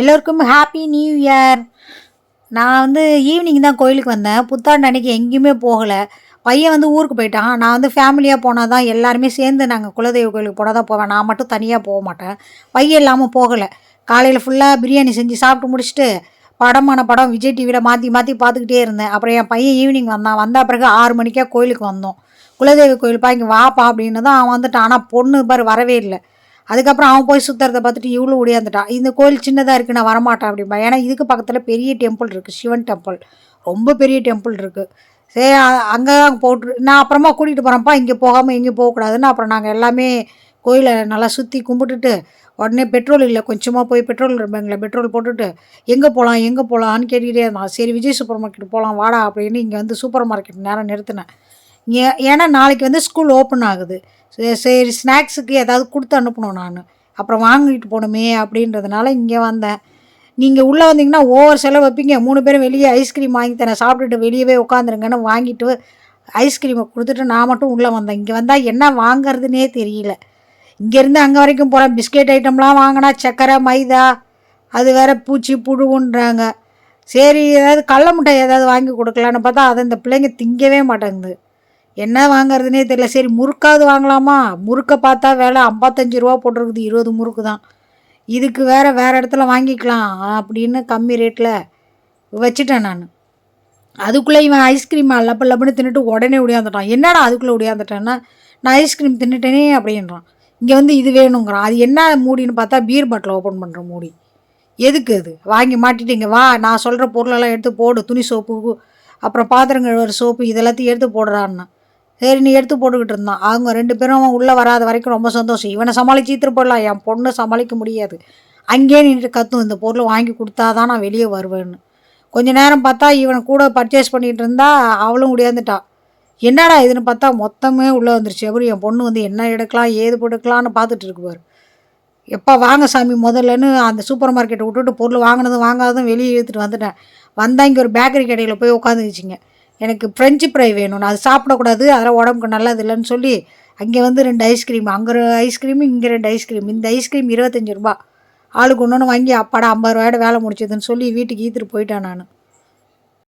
எல்லோருக்கும் happy new year நான் வந்து ஈவினிங் தான் கோயிலுக்கு வந்தேன். புத்தாண்டு அன்னைக்கு எங்கேயுமே போகலை. பையன் வந்து ஊருக்கு போயிட்டான். நான் வந்து ஃபேமிலியாக போனால் தான் எல்லாருமே சேர்ந்து நாங்கள் குலதெய்வ கோயிலுக்கு போனால் தான் போவேன். நான் மட்டும் தனியாக போக மாட்டேன். பையன் இல்லாமல் போகலை. காலையில் ஃபுல்லாக பிரியாணி செஞ்சு சாப்பிட்டு முடிச்சுட்டு படமான படம் விஜய் டிவியில் மாற்றி மாற்றி பார்த்துக்கிட்டே இருந்தேன். அப்புறம் என் பையன் ஈவினிங் வந்தான். வந்த பிறகு ஆறு மணிக்கே கோயிலுக்கு வந்தோம். குலதெய்வ கோயில்ப்பா இங்கே வாப்பா அப்படின்னு தான் அவன் வந்துட்டான். ஆனால் பொண்ணு பாரு வரவே இல்லை. அதுக்கப்புறம் அவன் போய் சுற்றுறத பார்த்துட்டு இவ்வளோ ஓடியாந்துட்டான் இந்த கோயில் சின்னதாக இருக்குது நான் வரமாட்டேன் அப்படிம்பா. ஏன்னா இதுக்கு பக்கத்தில் பெரிய டெம்பிள் இருக்குது சிவன் டெம்பிள் ரொம்ப பெரிய டெம்பிள் இருக்குது சரி அங்கே தான் போட்டு நான் அப்புறமா கூட்டிகிட்டு போகிறேன்ப்பா இங்கே போகாமல் எங்கேயும் போகக்கூடாதுன்னு அப்புறம் நாங்கள் எல்லாமே கோயிலை நல்லா சுற்றி கும்பிட்டுட்டு உடனே பெட்ரோல் இல்லை கொஞ்சமாக போய் பெட்ரோல் இருப்பாங்களே பெட்ரோல் போட்டுட்டு எங்கே போகலாம் எங்கே போகலான்னு கேட்டுக்கிட்டே இருந்தான் சரி விஜய் சூப்பர் மார்க்கெட் போகலாம் வாடா அப்படின்னு இங்கே வந்து சூப்பர் மார்க்கெட் நேரம் நிறுத்தினேன். ஏ ஏன்னா நாளைக்கு வந்து ஸ்கூல் ஓப்பன் ஆகுது. சரி சரி ஸ்நாக்ஸுக்கு ஏதாவது கொடுத்து அனுப்பணும் நான். அப்புறம் வாங்கிட்டு போகணுமே அப்படின்றதுனால இங்கே வந்தேன். நீங்கள் உள்ளே வந்தீங்கன்னா ஓவர் செலவு வைப்பீங்க. மூணு பேரும் வெளியே ஐஸ்கிரீம் வாங்கி தரேன். சாப்பிட்டுட்டு வெளியவே உட்காந்துருங்கன்னு வாங்கிட்டு ஐஸ்கிரீமை கொடுத்துட்டு நான் மட்டும் உள்ளே வந்தேன். இங்கே வந்தால் என்ன வாங்குறதுனே தெரியல. இங்கேருந்து அங்கே வரைக்கும் போகிறேன் பிஸ்கெட் ஐட்டம்லாம் வாங்கினா சக்கரை மைதா அது வேற பூச்சி புழுவுன்றாங்க. சரி ஏதாவது கடல மிட்டாய் ஏதாவது வாங்கி கொடுக்கலான்னு பார்த்தா அதை இந்த பிள்ளைங்க திங்கவே மாட்டேங்குது. என்ன வாங்குறதுனே தெரியல. சரி முறுக்காவது வாங்கலாமா? முறுக்கை பார்த்தா வேலை ஐம்பத்தஞ்சு ரூபா போட்டிருக்குது. இருபது முறுக்கு தான். இதுக்கு வேற வேறு இடத்துல வாங்கிக்கலாம் அப்படின்னு கம்மி ரேட்டில் வச்சுட்டேன் நான். அதுக்குள்ளே இவன் ஐஸ்கிரீம் லப்ப லப்புன்னு தின்னுட்டு உடனே ஒடியாந்துட்டான். என்னடா அதுக்குள்ளே ஒடியாந்துட்டேன்னா நான் ஐஸ்கிரீம் தின்னுட்டேனே அப்படின்றான். இங்கே வந்து இது வேணுங்கிறான். அது என்ன மூடின்னு பார்த்தா பீர் பாட்டில் ஓப்பன் பண்ணுற மூடி. எதுக்கு அது? வாங்கி மாட்டிட்டிங்க வா நான் சொல்கிற பொருளெல்லாம் எடுத்து போடு. துணி சோப்பு அப்புறம் பாத்திரம் கழுவுற சோப்பு இதெல்லாத்தையும் எடுத்து போடுறான்னு. சரி நீ எடுத்து போட்டுக்கிட்டு இருந்தான். அவங்க ரெண்டு பேரும் உள்ளே வராத வரைக்கும் ரொம்ப சந்தோஷம். இவனை சமாளிச்சு போடலாம். என் பொண்ணு சமாளிக்க முடியாது. அங்கேயே நின்று கத்தும் இந்த பொருளை வாங்கி கொடுத்தா தான் நான் வெளியே வருவேன்னு. கொஞ்ச நேரம் பார்த்தா இவனை கூட பர்ச்சேஸ் பண்ணிகிட்டு இருந்தா அவளும் முடியாந்துட்டா என்னடா இதுன்னு பார்த்தா மொத்தமே உள்ளே வந்துருச்சு. எப்படி என் பொண்ணு வந்து என்ன எடுக்கலாம் ஏது போட்டுக்கலான்னு பார்த்துட்டு இருக்குவார் எப்போ வாங்க சாமி முதல்லன்னு அந்த சூப்பர் மார்க்கெட்டை விட்டுட்டு பொருள் வாங்கினதும் வாங்காததும் வெளியே இழுத்துட்டு வந்துட்டேன். வந்தால் இங்கே ஒரு பேக்கரி கடையில் போய் உட்காந்துக்கிச்சிங்க எனக்கு ஃப்ரெஞ்சு ஃப்ரை வேணும். நான் அது சாப்பிடக்கூடாது. அதெல்லாம் உடம்புக்கு நல்லது இல்லைன்னு சொல்லி அங்கே வந்து ரெண்டு ஐஸ்கிரீம் அங்கே ஒரு ஐஸ்கிரீம் இங்கே ரெண்டு ஐஸ்கிரீம் இந்த ஐஸ்கிரீம் இருபத்தஞ்சி ரூபா ஆளுக்கு ஒன்று ஒன்று வாங்கி அப்பாடா ஐம்பது ரூபாயோட வேலை முடிச்சதுன்னு சொல்லி வீட்டுக்கு ஈத்துட்டு போயிட்டேன் நான்.